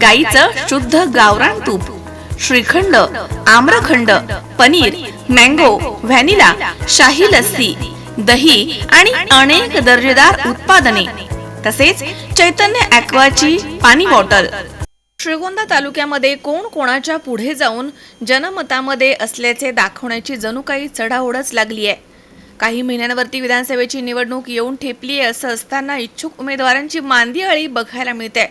गाईचं शुद्ध गावरान तूप श्रीखंड आम्रखंड पनीर मँगो व्हॅनिला शाही लस्सी दही आणि अनेक दर्जेदार उत्पादने तसेच चैतन्य ॲक्वाची पाणी बॉटल. श्रीगोंदा तालुक्यामध्ये कोण कोणाच्या पुढे जाऊन जनमतामध्ये असल्याचे दाखवण्याची जणू काही चढाओढच लागली आहे. काही महिन्यांवरती विधानसभेची निवडणूक येऊन ठेपली आहे असं असताना इच्छुक उमेदवारांची मांदी अळी बघायला मिळते.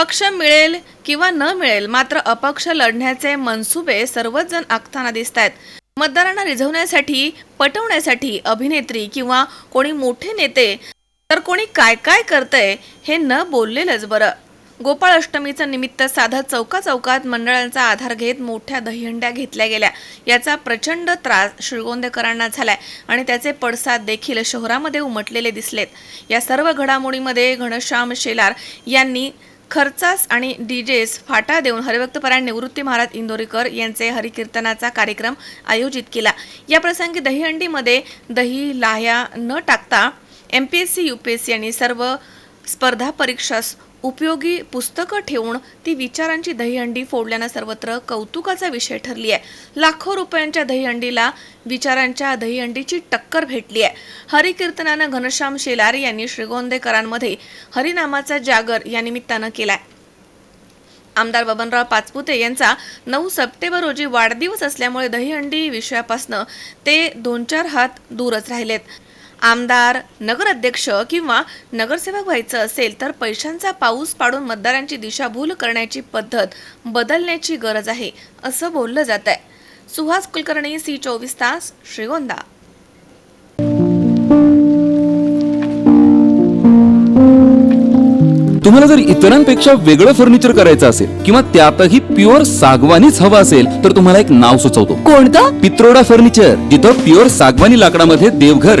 पक्ष मिळेल किंवा न मिळेल मात्र अपक्ष लढण्याचे मनसुबे सर्वच जण आखताना दिसत आहेत मतदारांना रिझवण्यासाठी पटवण्यासाठी अभिनेत्री किंवा कोणी मोठे नेते तर कोणी काय काय करतंय हे न बोललेलंच बरं. गोपाळ अष्टमीचं निमित्त साधा चौका चौकात मंडळांचा आधार घेत मोठ्या दहीहंड्या घेतल्या गेल्या. याचा प्रचंड त्रास श्रीगोंदेकरांना झालाय आणि त्याचे पडसाद देखील शहरामध्ये उमटलेले दिसलेत. या सर्व घडामोडीमध्ये घनश्याम शेलार यांनी खर्चास आणि डीजेस फाटा देऊन हरिभक्तपरायण निवृत्ती महाराज इंदोरीकर यांचे हरिकीर्तनाचा कार्यक्रम आयोजित केला. या प्रसंगी दहीहंडीमध्ये दही लाह्या न टाकता M P S C U P S C आणि सर्व स्पर्धा परीक्षा उपयोगी पुस्तकं ठेवून ती विचारांची दहीहंडी फोडल्यानं सर्वत्र कौतुकाचा विषय ठरली आहे लाखो रुपयांच्या दहीहंडीला विचारांच्या दहीहंडीची टक्कर भेटली आहे हरिकीर्तनानं घनश्याम शेलार यांनी श्रीगोंदेकरांमध्ये हरिनामाचा जागर या निमित्तानं केलाय. आमदार बबनराव पाचपुते यांचा नऊ सप्टेंबर रोजी वाढदिवस असल्यामुळे दहीहंडी विषयापासनं ते दोन चार हात दूरच राहिलेत. आमदार नगराध्यक्ष किंवा नगरसेवक व्हायचं असेल तर पैशांचा पाऊस पाडून मतदारांची दिशाभूल करण्याची पद्धत बदलण्याची गरज आहे असं बोललं जात आहे सुहास कुलकर्णी सी चोवीस तास श्रीगोंदा. तुम्हाला जर इतरांपेक्षा वेगळं फर्निचर करायचं असेल किंवा त्यातही प्युअर सागवानीच हवं असेल तर तुम्हाला एक नाव सुचवतो. कोणतं? पित्रोडा फर्निचर जिथं प्युअर सागवानी लाकडामध्ये देवघर